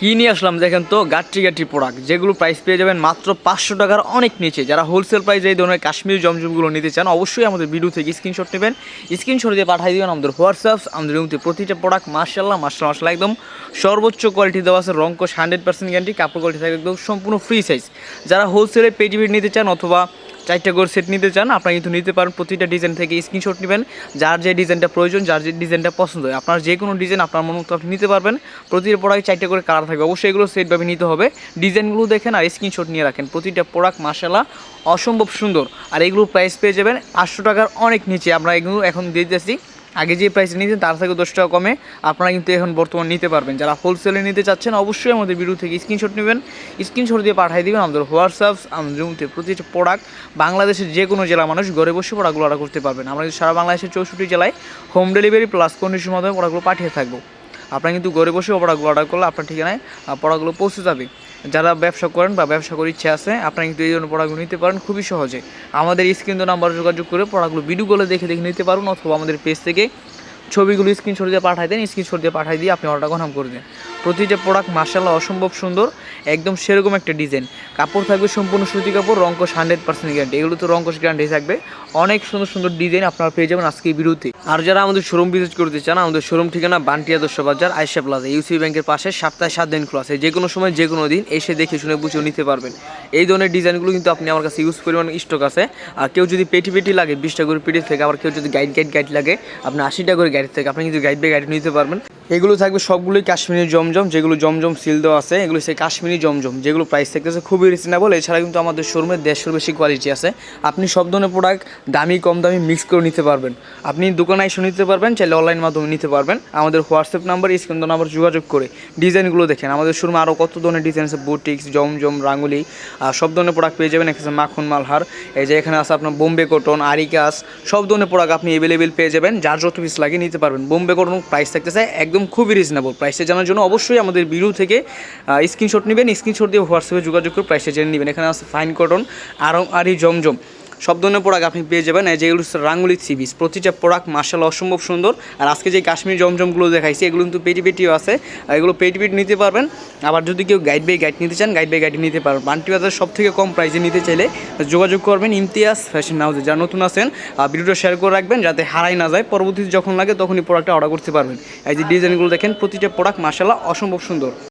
কি নিয়ে আসলাম দেখেন তো গাট্টি গাট্টি প্রোডাক্ট যেগুলো প্রাইস পেয়ে যাবেন মাত্র পাঁচশো টাকার অনেক নিচে। যারা হোলসেল প্রাইস এই ধরনের কাশ্মীরি জমজমগুলো নিতে চান, অবশ্যই আমাদের ভিডিও থেকে স্ক্রিনশট নেবেন। স্ক্রিনশট দিয়ে পাঠিয়ে দেবেন আমাদের হোয়াটসঅ্যাপ আমাদের রুমতে প্রতিটা প্রোডাক্ট মার্শাল্লাহ মার্শাল মার্শাল একদম সর্বোচ্চ কোয়ালিটি দেওয়া আছে রঙ্কশ হান্ড্রেড পার্সেন্ট গ্যারান্টি কাপড় কোয়ালিটি থাকে একদম সম্পূর্ণ ফ্রি সাইজ যারা হোলসেলে পেটিভিট নিতে চান অথবা চারটা করে সেট নিতে চান, আপনারা কিন্তু নিতে পারেন। প্রতিটা ডিজাইন থেকে স্ক্রিনশট নেবেন। যার যে ডিজাইনটা প্রয়োজন, যার যে ডিজাইনটা পছন্দ হয়। আপনার যে কোনো ডিজাইন আপনার মন মতো আপনি নিতে পারবেন। প্রতিটা প্রোডাক্ট চারটে করে কালার থাকবে। অবশ্যই এগুলো সেটভাবে নিতে হবে। ডিজাইনগুলো দেখেন আর স্ক্রিনশট নিয়ে রাখেন। প্রতিটা প্রোডাক্ট মাসালা অসম্ভব সুন্দর। আর এগুলো প্রাইস পেয়ে যাবেন পাঁচশো টাকার অনেক নিচে। আমরা এগুলো এখন দিয়ে দিতেছি। আগে যে প্রাইস নিতেন, তার থেকে দশ টাকা কমে আপনারা কিন্তু এখন বর্তমান নিতে পারবেন। যারা হোলসেলে নিতে চাচ্ছেন, অবশ্যই আমাদের ভিডিও থেকে স্ক্রিনশট নেবেন। স্ক্রিনশট দিয়ে পাঠিয়ে দেবেন আমাদের হোয়াটসঅ্যাপ আমাদের রুমতে প্রতিটা প্রোডাক্ট বাংলাদেশের যে কোনো জেলা মানুষ ঘরে বসে প্রোডাক্টগুলো অর্ডার করতে পারবেন। আমরা কিন্তু সারা বাংলাদেশের চৌষট্টি জেলায় হোম ডেলিভারি প্লাস কন্ডিশনের মাধ্যমে প্রোডাক্টগুলো পাঠিয়ে থাকব। আপনারা কিন্তু ঘরে বসেও প্রোডাক্টগুলো অর্ডার করলে আপনার ঠিকানায় প্রোডাক্টগুলো পৌঁছে যাবে। যারা ব্যবসা করেন বা ব্যবসা করার ইচ্ছে আছে, আপনারা কিন্তু এই ধরনের প্রোডাক্টগুলো নিতে পারেন খুবই সহজে। আমাদের স্ক্রিন নাম্বার যোগাযোগ করে প্রোডাক্টগুলো ভিডিওগুলো দেখে দেখে নিতে পারুন অথবা আমাদের পেজ থেকে ছবিগুলো স্ক্রিনশট দিয়ে পাঠাই দেন স্ক্রিনশট দিয়ে পাঠাই দিয়ে আপনি অর্ডার কনফার্ম করে দেন। প্রতিটা প্রোডাক্ট মার্শাল্লাহ অসম্ভব সুন্দর, একদম সেরকম একটা ডিজাইন কাপড় থাকবে সম্পূর্ণ সুতি কাপড় রঙ্কশ হান্ড্রেড পার্সেন্ট গ্যারান্টি এগুলো তো রঙ্কশ গ্যারান্টি থাকবে। অনেক সুন্দর সুন্দর ডিজাইন আপনারা পেয়ে যাবেন আজকে বিরুদ্ধে আর যারা আমাদের শোরুম ভিজিট করতে চান, আমাদের শোরুম ঠিকানা বান্টিয়া দর্শ বাজার আয়সা প্লাজা ইউসি ব্যাংকের পাশে, সপ্তাহে সাত দিন খোলা আছে। যে কোনো সময়, যে কোনো দিন এসে দেখে শুনে বুঝে নিতে পারবেন। এই ধরনের ডিজাইনগুলো কিন্তু আপনি আমার কাছে ইউজ পরিমাণ স্টক আছে। আর কেউ যদি পেটি পেটি লাগে, বিশটা করে পেটি থেকে আবার কেউ যদি গাইড গাইড গাইড লাগে, আপনি আশিটা করে গাইড থেকে। আপনি কিন্তু গাইড বাই গাড়ি নিতে পারবেন। এগুলো থাকবে সবগুলোই কাশ্মীরি জমজম, যেগুলো জমজম সিল দেওয়া আছে, এগুলো সেই কাশ্মীরি জমজম, যেগুলো প্রাইস থাকতেছে খুবই রিজনেবল এছাড়া কিন্তু আমাদের শোরুমে দেড়শোর বেশি কোয়ালিটি আছে। আপনি সব ধরনের প্রোডাক্ট দামি, কম দামি মিক্স করে নিতে পারবেন। আপনি দোকানে এসে নিতে পারবেন, চাইলে অনলাইন মাধ্যমে নিতে পারবেন। আমাদের হোয়াটসঅ্যাপ নাম্বার স্ক্রিন নাম্বার যোগাযোগ করে ডিজাইনগুলো দেখেন। আমাদের শোরুমে আরও কত ধরনের ডিজাইন আছে? বুটিক্স, জমজম, রাঙ্গুলি সব ধরনের প্রোডাক্ট পেয়ে যাবেন। এখানে মাখন মালহার, এই যে এখানে আছে আপনার বোম্বে কটন আরিকাস সব ধরনের প্রোডাক্ট আপনি অ্যাভেলেবেল পেয়ে যাবেন। যার যত পিস লাগে নিতে পারবেন। বোম্বে কটন প্রাইস থাকতেছে একদম খুবই রিজনেবল প্রাইসে জানার জন্য অবশ্যই আমাদের বিরু থেকে স্ক্রিনশট নেবেন। স্ক্রিনশট দিয়ে হোয়াটসঅ্যাপে যোগাযোগ করে প্রাইসে জেনে নেবেন। এখানে আছে ফাইন কটন আরং আরি জমজম। সব ধরনের প্রোডাক্ট আপনি পেয়ে যাবেন। এই যেগুলো রাঙ্গুলি সিবিস প্রতিটা প্রোডাক্ট মার্শাল অসম্ভব সুন্দর। আর আজকে যে কাশ্মীর জমজমগুলো দেখাইছি, এগুলো কিন্তু পেটি পেটিও আছে। এগুলো পেটি পেটি নিতে পারবেন। আবার যদি কেউ গাইড বাই গাইড নিতে চান গাইড বাই গাইড নিতে পারবেন। বান্টি বাজার সব থেকে কম প্রাইসে নিতে চাইলে যোগাযোগ করবেন ইমতিয়াজ ফ্যাশন হাউসে যারা নতুন আছেন ভিডিওটা শেয়ার করে রাখবেন যাতে হারাই না যায়। পরবর্তীতে যখন লাগে তখনই প্রোডাক্টটা অর্ডার করতে পারবেন। এই যে ডিজাইনগুলো দেখেন, প্রতিটা প্রোডাক্ট মার্শাল্লাহ অসম্ভব সুন্দর।